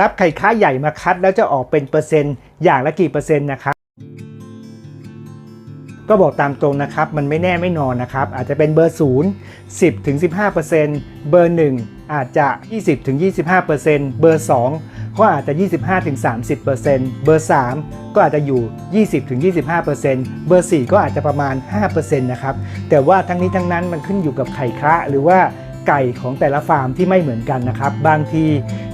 รับไข่ค้าใหญ่มาคัดแล้วจะออกเป็นเปอร์เซ็นต์อย่างละกี่เปอร์เซ็นต์นะครับ ก็บอกตามตรงนะครับ มันไม่แน่ไม่นอนนะครับ อาจจะเป็นเบอร์ 0 10ถึง15%เบอร์ 1 อาจจะ 20ถึง25%เบอร์ 2 ก็อาจจะ 25ถึง30%เบอร์ 3 ก็อาจจะอยู่ 20ถึง25%เบอร์ 4 ก็อาจจะประมาณ5%นะครับ แต่ว่าทั้งนี้ทั้งนั้นมันขึ้นอยู่กับไข่คละหรือว่าไก่ของแต่ละฟาร์มที่ไม่เหมือนกันนะครับ บางที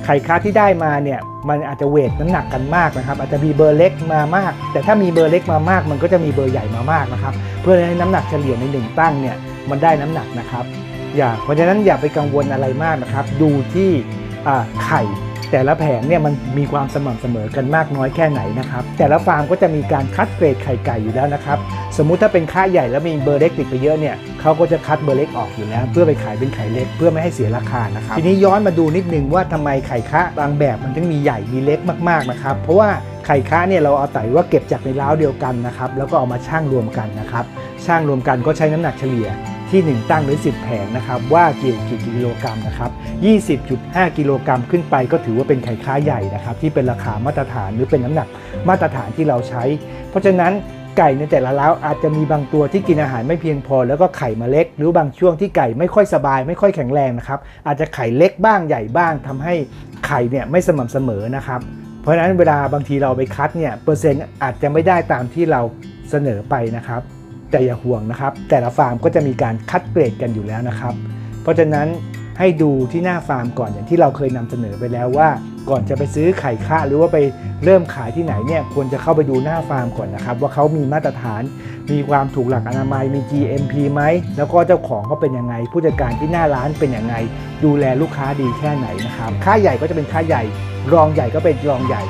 ไข่ค้าที่ได้มาเนี่ยมันอาจจะเวทน้ำหนักกันมากนะครับ อาจจะมีเบอร์เล็กมามาก แต่ถ้ามีเบอร์เล็กมามาก มันก็จะมีเบอร์ใหญ่มามากนะครับ เพื่อให้น้ำหนักเฉลี่ยในหนึ่งตั้งเนี่ยมันได้น้ำหนักนะครับ อย่าเพราะฉะนั้นอย่าไปกังวลอะไรมากนะครับ ดูที่ไข่ แต่ละแผงเนี่ยมันมีความสม่ำเสมอกันมากน้อยแค่ไหนนะครับแต่ละฟาร์มก็จะมีการคัดเกรดไข่ไก่อยู่แล้วนะครับสมมุติถ้าเป็นค่าใหญ่แล้วมีเบอร์เล็กติดไปเยอะเนี่ยเขาก็จะคัดเบอร์เล็กออกอยู่แล้ว เพื่อไปขายเป็นไข่เล็กเพื่อไม่ให้เสียราคานะครับทีนี้ย้อนมาดูนิดนึงว่าทำไมไข่คะบางแบบมันถึงมีใหญ่มีเล็กมากๆนะครับเพราะว่าไข่คะเนี่ยเราเอาไต่ว่าเก็บจากในร้าวเดียวกันนะครับแล้วก็เอามาชั่งรวมกันนะครับชั่งรวมกันก็ใช้น้ำหนักเฉลี่ย ที่ 1 ตั้งหรือ 10 แผงนะครับว่าเกี่กี่กิโลกรัมนะครับ20.5 กิโลกรัมขึ้นไปก็ถือว่าเป็นไข่ค้าใหญ่นะครับที่เป็นราคามาตรฐานหรือเป็นน้ำหนักมาตรฐานที่เราใช้ เพราะฉะนั้นไก่ในแต่ละเล้าอาจจะมีบางตัวที่กินอาหารไม่เพียงพอ แล้วก็ไข่มาเล็ก หรือบางช่วงที่ไก่ไม่ค่อยสบาย ไม่ค่อยแข็งแรงนะครับอาจจะไข่เล็กบ้างใหญ่บ้างทำให้ไข่เนี่ยไม่สม่ำเสมอนะครับเพราะฉะนั้นเวลาบางทีเราไปคัดเนี่ยเปอร์เซ็นต์อาจจะไม่ได้ตามที่เราเสนอไปนะครับ แต่อย่าห่วงนะครับ แต่ละฟาร์มก็จะมีการคัดเกรดกันอยู่แล้วนะครับ เพราะฉะนั้นให้ดูที่หน้าฟาร์มก่อนอย่างที่เราเคยนำเสนอไปแล้วว่า ก่อนจะไปซื้อไข่ค่าหรือว่าไปเริ่มขายที่ไหนเนี่ยควรจะเข้าไปดูหน้าฟาร์มก่อนนะครับ ว่าเขามีมาตรฐาน มีความถูกหลักอนามัยมี GMP ไหมแล้วก็เจ้าของเขาเป็นยังไง ผู้จัดการที่หน้าร้านเป็นยังไง ดูแลลูกค้าดีแค่ไหนนะครับค่าใหญ่ก็จะเป็นค่าใหญ่ รองใหญ่ก็เป็นรองใหญ่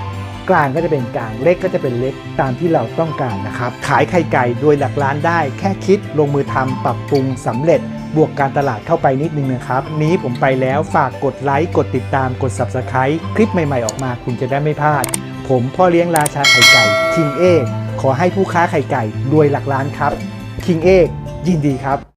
กลางก็จะเป็นกลางเล็กก็จะเป็นเล็กตามที่เราต้องการนะครับ ขายไข่ไก่โดยหลักล้านได้ แค่คิดลงมือทำปรับปรุงสำเร็จ บวกการตลาดเข้าไปนิดนึงนะครับ นี้ผมไปแล้วฝากกดไลค์กดติดตามกด Subscribe คลิปใหม่ๆออกมาคุณจะได้ไม่พลาด ผมพ่อเลี้ยงราชาไข่ไก่คิงเอขอให้ผู้ค้าไข่ไก่รวยหลักล้านครับคิงเอยินดีครับ